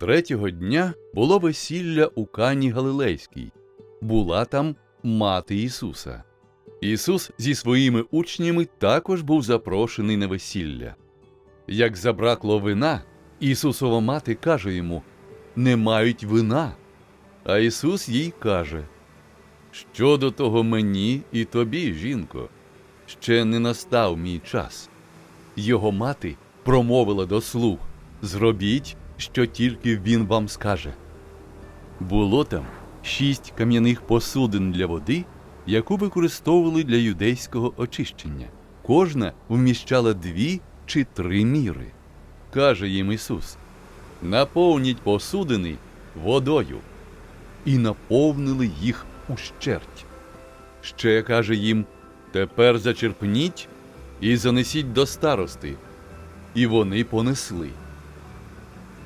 Третього дня було весілля у Кані Галилейській. Була там мати Ісуса. Ісус зі своїми учнями також був запрошений на весілля. Як забракло вина, Ісусова мати каже йому: Не мають вина. А Ісус їй каже: Що до того мені і тобі, жінко, ще не настав мій час. Його мати промовила до слуг Зробіть, що тільки він вам скаже. Було там шість кам'яних посудин для води, яку використовували для юдейського очищення. Кожна вміщала дві чи три міри. Каже їм Ісус: Наповніть посудини водою. І наповнили їх ущерть. Ще каже їм: Тепер зачерпніть і занесіть до старости. І вони понесли.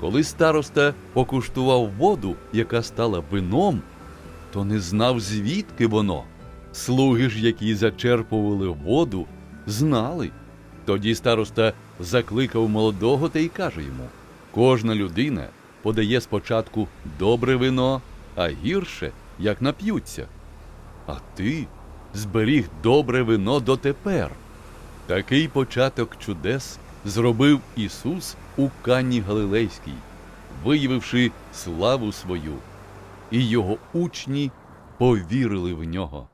Коли староста покуштував воду, яка стала вином, то не знав, звідки воно. Слуги ж, які зачерпували воду, знали. Тоді староста закликав молодого та й каже йому: кожна людина подає спочатку добре вино, а гірше, як нап'ються. А ти зберіг добре вино дотепер. Такий початок чудес зробив Ісус у Кані Галилейській, виявивши славу свою, і його учні повірили в нього.